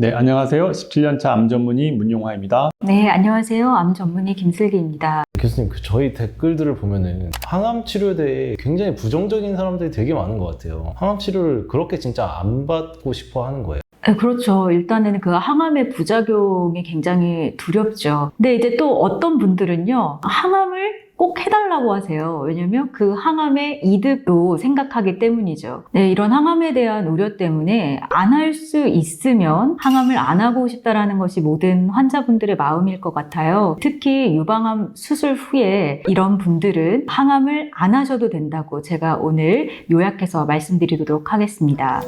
네, 안녕하세요. 17년차 암 전문의 문용화입니다. 네, 안녕하세요. 암 전문의 김슬기입니다. 교수님, 그 저희 댓글들을 보면은 항암 치료에 대해 굉장히 부정적인 사람들이 되게 많은 것 같아요. 항암 치료를 그렇게 진짜 안 받고 싶어 하는 거예요. 네, 그렇죠. 일단은 그 항암의 부작용이 굉장히 두렵죠. 근데 이제 또 어떤 분들은요, 항암을 꼭 해달라고 하세요. 왜냐면 그 항암의 이득도 생각하기 때문이죠. 네, 이런 항암에 대한 우려 때문에 안 할 수 있으면 항암을 안 하고 싶다라는 것이 모든 환자분들의 마음일 것 같아요. 특히 유방암 수술 후에 이런 분들은 항암을 안 하셔도 된다고 제가 오늘 요약해서 말씀드리도록 하겠습니다.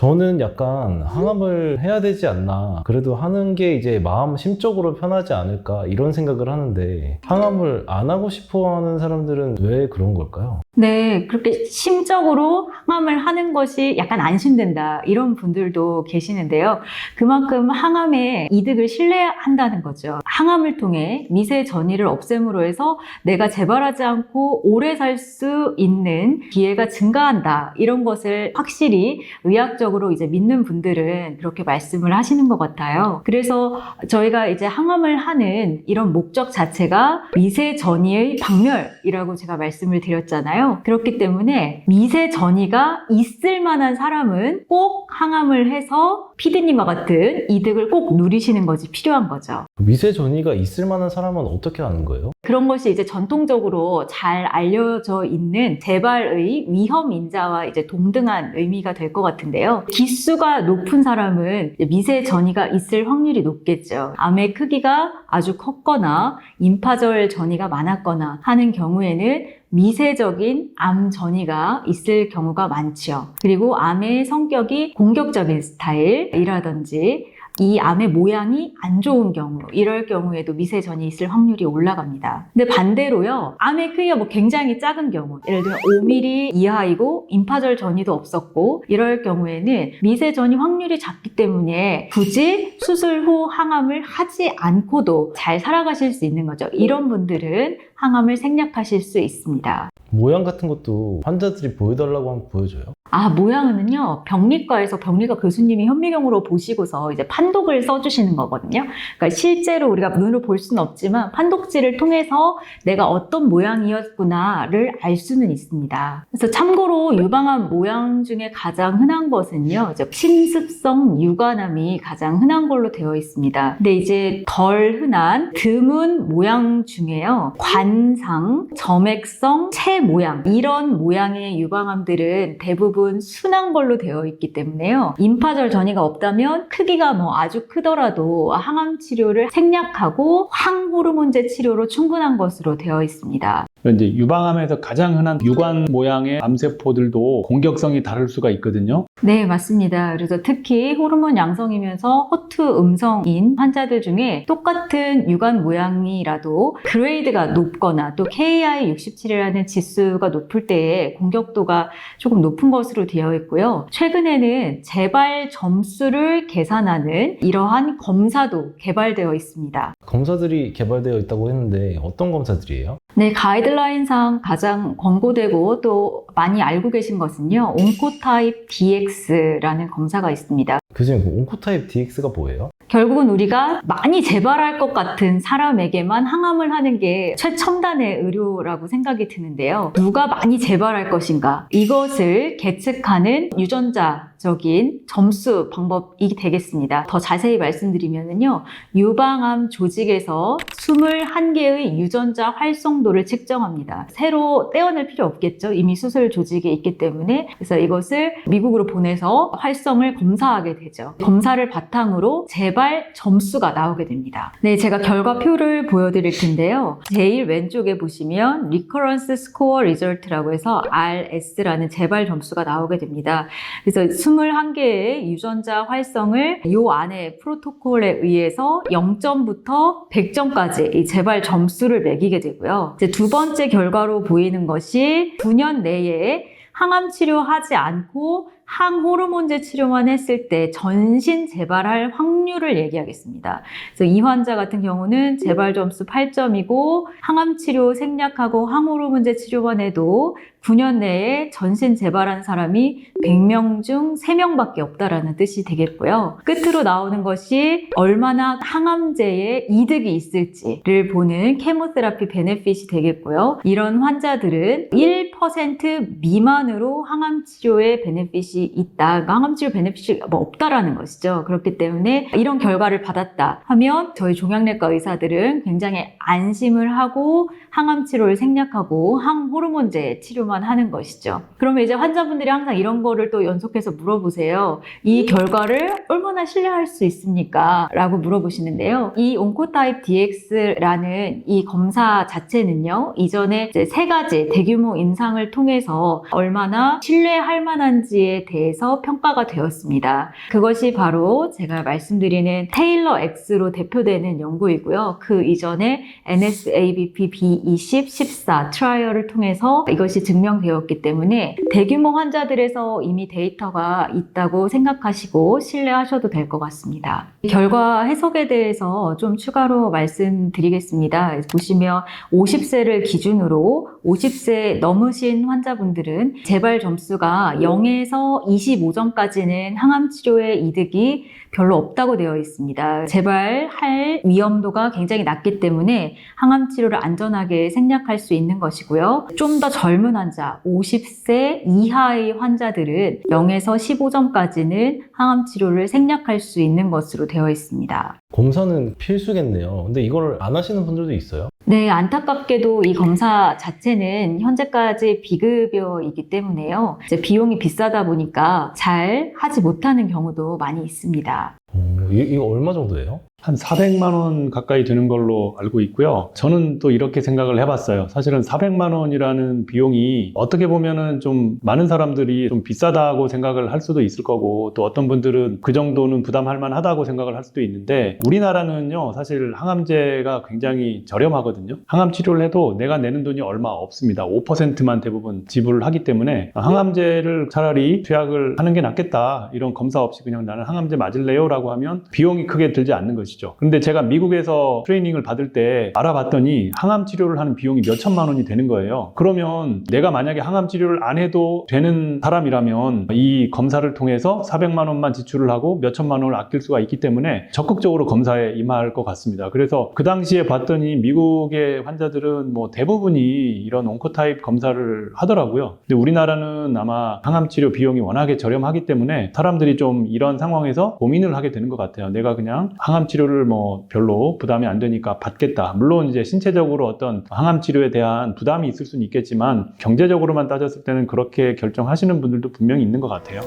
저는 약간 항암을 해야 되지 않나. 그래도 하는 게 이제 마음 심적으로 편하지 않을까. 이런 생각을 하는데 항암을 안 하고 싶어 하는 사람들은 왜 그런 걸까요? 네, 그렇게 심적으로 항암을 하는 것이 약간 안심된다. 이런 분들도 계시는데요. 그만큼 항암의 이득을 신뢰한다는 거죠. 항암을 통해 미세 전이를 없앰으로 해서 내가 재발하지 않고 오래 살 수 있는 기회가 증가한다. 이런 것을 확실히 의학적으로 이제 믿는 분들은 그렇게 말씀을 하시는 것 같아요. 그래서 저희가 이제 항암을 하는 이런 목적 자체가 미세 전이의 박멸이라고 제가 말씀을 드렸잖아요. 그렇기 때문에 미세 전이가 있을 만한 사람은 꼭 항암을 해서 피디님과 같은 이득을 꼭 누리시는 것이 필요한 거죠. 미세 전이가 있을 만한 사람은 어떻게 하는 거예요? 그런 것이 이제 전통적으로 잘 알려져 있는 재발의 위험 인자와 이제 동등한 의미가 될 것 같은데요. 기수가 높은 사람은 미세 전이가 있을 확률이 높겠죠. 암의 크기가 아주 컸거나 임파절 전이가 많았거나 하는 경우에는 미세적인 암 전이가 있을 경우가 많죠. 그리고 암의 성격이 공격적인 스타일이라든지 이 암의 모양이 안 좋은 경우, 이럴 경우에도 미세전이 있을 확률이 올라갑니다. 근데 반대로요, 암의 크기가 뭐 굉장히 작은 경우, 예를 들면 5mm 이하이고 임파절 전이도 없었고, 이럴 경우에는 미세전이 확률이 작기 때문에 굳이 수술 후 항암을 하지 않고도 잘 살아가실 수 있는 거죠. 이런 분들은 항암을 생략하실 수 있습니다. 모양 같은 것도 환자들이 보여달라고 하면 보여줘요? 아, 모양은요, 병리과에서 병리과 교수님이 현미경으로 보시고서 이제 판독을 써주시는 거거든요. 그러니까 실제로 우리가 눈으로 볼 수는 없지만 판독지를 통해서 내가 어떤 모양이었구나를 알 수는 있습니다. 그래서 참고로 유방암 모양 중에 가장 흔한 것은요, 이제 침습성 유관암이 가장 흔한 걸로 되어 있습니다. 근데 이제 덜 흔한 드문 모양 중에요, 관 상, 점액성, 체 모양, 이런 모양의 유방암들은 대부분 순한 걸로 되어 있기 때문에요. 임파절 전이가 없다면 크기가 뭐 아주 크더라도 항암 치료를 생략하고 항 호르몬제 치료로 충분한 것으로 되어 있습니다. 이제 유방암에서 가장 흔한 유관 모양의 암세포들도 공격성이 다를 수가 있거든요. 네, 맞습니다. 그래서 특히 호르몬 양성이면서 허투 음성인 환자들 중에 똑같은 유관 모양이라도 그레이드가 높거나 또 KI67이라는 지수가 높을 때에 공격도가 조금 높은 것으로 되어 있고요. 최근에는 재발 점수를 계산하는 이러한 검사도 개발되어 있습니다. 검사들이 개발되어 있다고 했는데 어떤 검사들이에요? 네, 가이드 라인상 가장 권고되고 또 많이 알고 계신 것은요, 온코타입 DX라는 검사가 있습니다. 교수님, 그 온코타입 DX가 뭐예요? 결국은 우리가 많이 재발할 것 같은 사람에게만 항암을 하는 게 최첨단의 의료라고 생각이 드는데요. 누가 많이 재발할 것인가? 이것을 계측하는 유전자 적인 점수 방법이 되겠습니다. 더 자세히 말씀드리면요. 유방암 조직에서 21개의 유전자 활성도를 측정합니다. 새로 떼어낼 필요 없겠죠. 이미 수술 조직에 있기 때문에. 그래서 이것을 미국으로 보내서 활성을 검사하게 되죠. 검사를 바탕으로 재발 점수가 나오게 됩니다. 네, 제가 결과표를 보여드릴 텐데요. 제일 왼쪽에 보시면 Recurrence Score Result라고 해서 RS라는 재발 점수가 나오게 됩니다. 그래서 21개의 유전자 활성을 이 안에 프로토콜에 의해서 0점부터 100점까지 이 재발 점수를 매기게 되고요. 이제 두 번째 결과로 보이는 것이 9년 내에 항암 치료하지 않고 항호르몬제 치료만 했을 때 전신 재발할 확률을 얘기하겠습니다. 그래서 이 환자 같은 경우는 재발 점수 8점이고 항암 치료 생략하고 항호르몬제 치료만 해도 9년 내에 전신 재발한 사람이 100명 중 3명밖에 없다라는 뜻이 되겠고요. 끝으로 나오는 것이 얼마나 항암제에 이득이 있을지를 보는 케모테라피 베네핏이 되겠고요. 이런 환자들은 1% 미만으로 항암 치료에 베네핏이 있다. 그러니까 항암 치료 베네핏이 뭐 없다라는 것이죠. 그렇기 때문에 이런 결과를 받았다 하면 저희 종양내과 의사들은 굉장히 안심을 하고 항암 치료를 생략하고 항호르몬제 치료만 하는 것이죠. 그러면 이제 환자분들이 항상 이런 거를 또 연속해서 물어보세요. 이 결과를 얼마나 신뢰할 수 있습니까? 라고 물어보시는데요. 이 온코타입 DX라는 이 검사 자체는요, 이전에 세 가지 대규모 임상을 통해서 얼마나 신뢰할 만한지에 대해서 평가가 되었습니다. 그것이 바로 제가 말씀드리는 테일러 X로 대표되는 연구이고요. 그 이전에 NSABP B20, 14 트라이얼을 통해서 이것이 증명되었기 때문에 대규모 환자들에서 이미 데이터가 있다고 생각하시고 신뢰하셔도 될 것 같습니다. 결과 해석에 대해서 좀 추가로 말씀드리겠습니다. 보시면 50세를 기준으로 50세 넘으신 환자분들은 재발 점수가 0에서 25점까지는 항암 치료의 이득이 별로 없다고 되어 있습니다. 재발할 위험도가 굉장히 낮기 때문에 항암 치료를 안전하게 생략할 수 있는 것이고요. 좀 더 젊은 환자, 50세 이하의 환자들은 0에서 15점까지는 항암 치료를 생략할 수 있는 것으로 되어 있습니다. 검사는 필수겠네요. 근데 이걸 안 하시는 분들도 있어요? 네, 안타깝게도 이 검사 자체는 현재까지 비급여이기 때문에요. 이제 비용이 비싸다 보니까 잘 하지 못하는 경우도 많이 있습니다. 어, 이- 이거 얼마 정도예요? 한 400만 원 가까이 드는 걸로 알고 있고요. 저는 또 이렇게 생각을 해봤어요. 사실은 400만 원이라는 비용이 어떻게 보면은 좀 많은 사람들이 좀 비싸다고 생각을 할 수도 있을 거고 또 어떤 분들은 그 정도는 부담할 만하다고 생각을 할 수도 있는데 우리나라는요 사실 항암제가 굉장히 저렴하거든요. 항암 치료를 해도 내가 내는 돈이 얼마 없습니다. 5%만 대부분 지불을 하기 때문에 항암제를 차라리 투약을 하는 게 낫겠다. 이런 검사 없이 그냥 나는 항암제 맞을래요라고 하면 비용이 크게 들지 않는 것이 죠. 그런데 제가 미국에서 트레이닝을 받을 때 알아봤더니 항암 치료를 하는 비용이 몇 천만 원이 되는 거예요. 그러면 내가 만약에 항암 치료를 안 해도 되는 사람이라면 이 검사를 통해서 400만 원만 지출을 하고 몇 천만 원을 아낄 수가 있기 때문에 적극적으로 검사에 임할 것 같습니다. 그래서 그 당시에 봤더니 미국의 환자들은 뭐 대부분이 이런 온코타입 검사를 하더라고요. 근데 우리나라는 아마 항암 치료 비용이 워낙에 저렴하기 때문에 사람들이 좀 이런 상황에서 고민을 하게 되는 것 같아요. 내가 그냥 항암 치료 를 뭐 별로 부담이 안 되니까 받겠다. 물론 이제 신체적으로 어떤 항암 치료에 대한 부담이 있을 수는 있겠지만 경제적으로만 따졌을 때는 그렇게 결정하시는 분들도 분명히 있는 것 같아요.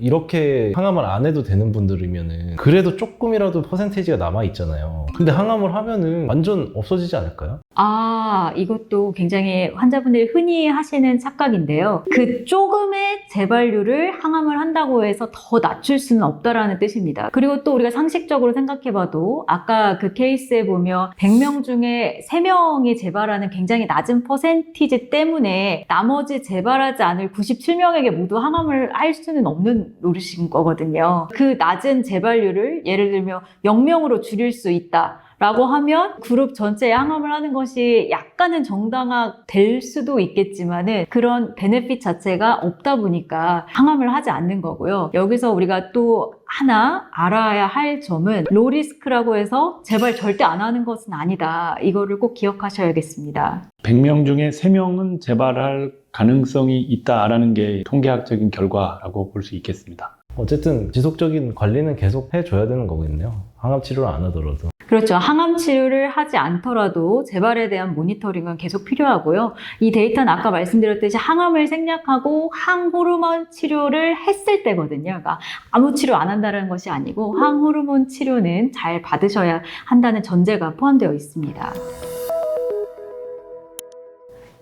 이렇게 항암을 안 해도 되는 분들이면은 그래도 조금이라도 퍼센테이지가 남아 있잖아요. 근데 항암을 하면은 완전 없어지지 않을까요? 아, 이것도 굉장히 환자분들이 흔히 하시는 착각인데요. 그 조금의 재발률을 항암을 한다고 해서 더 낮출 수는 없다라는 뜻입니다. 그리고 또 우리가 상식적으로 생각해봐도 아까 그 케이스에 보면 100명 중에 3명이 재발하는 굉장히 낮은 퍼센티지 때문에 나머지 재발하지 않을 97명에게 모두 항암을 할 수는 없는 노릇인 거거든요. 그 낮은 재발률을 예를 들면 0명으로 줄일 수 있다. 라고 하면 그룹 전체에 항암을 하는 것이 약간은 정당화 될 수도 있겠지만은 그런 베네핏 자체가 없다 보니까 항암을 하지 않는 거고요. 여기서 우리가 또 하나 알아야 할 점은 로리스크라고 해서 제발 절대 안 하는 것은 아니다. 이거를 꼭 기억하셔야겠습니다. 100명 중에 3명은 재발할 가능성이 있다라는 게 통계학적인 결과라고 볼 수 있겠습니다. 어쨌든 지속적인 관리는 계속 해줘야 되는 거겠네요. 항암 치료를 안 하더라도. 그렇죠. 항암 치료를 하지 않더라도 재발에 대한 모니터링은 계속 필요하고요. 이 데이터는 아까 말씀드렸듯이 항암을 생략하고 항호르몬 치료를 했을 때거든요. 그러니까 아무 치료 안 한다는 것이 아니고 항호르몬 치료는 잘 받으셔야 한다는 전제가 포함되어 있습니다.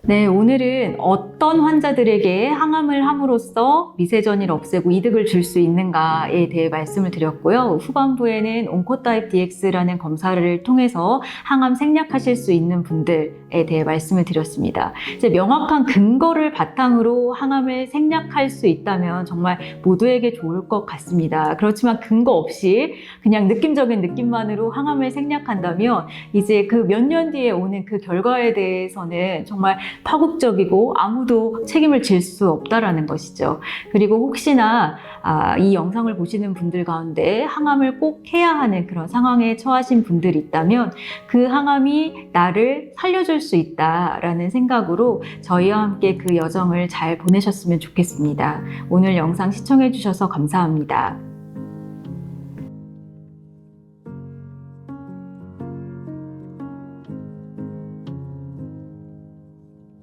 네, 오늘은 어떤 환자들에게 항암을 함으로써 미세전이를 없애고 이득을 줄 수 있는가에 대해 말씀을 드렸고요. 후반부에는 온코타입 DX라는 검사를 통해서 항암 생략하실 수 있는 분들에 대해 말씀을 드렸습니다. 이제 명확한 근거를 바탕으로 항암을 생략할 수 있다면 정말 모두에게 좋을 것 같습니다. 그렇지만 근거 없이 그냥 느낌적인 느낌만으로 항암을 생략한다면 이제 그 몇 년 뒤에 오는 그 결과에 대해서는 정말 파국적이고 아무도 책임을 질 수 없다라는 것이죠. 그리고 혹시나 아, 이 영상을 보시는 분들 가운데 항암을 꼭 해야 하는 그런 상황에 처하신 분들이 있다면 그 항암이 나를 살려줄 수 있다라는 생각으로 저희와 함께 그 여정을 잘 보내셨으면 좋겠습니다. 오늘 영상 시청해 주셔서 감사합니다.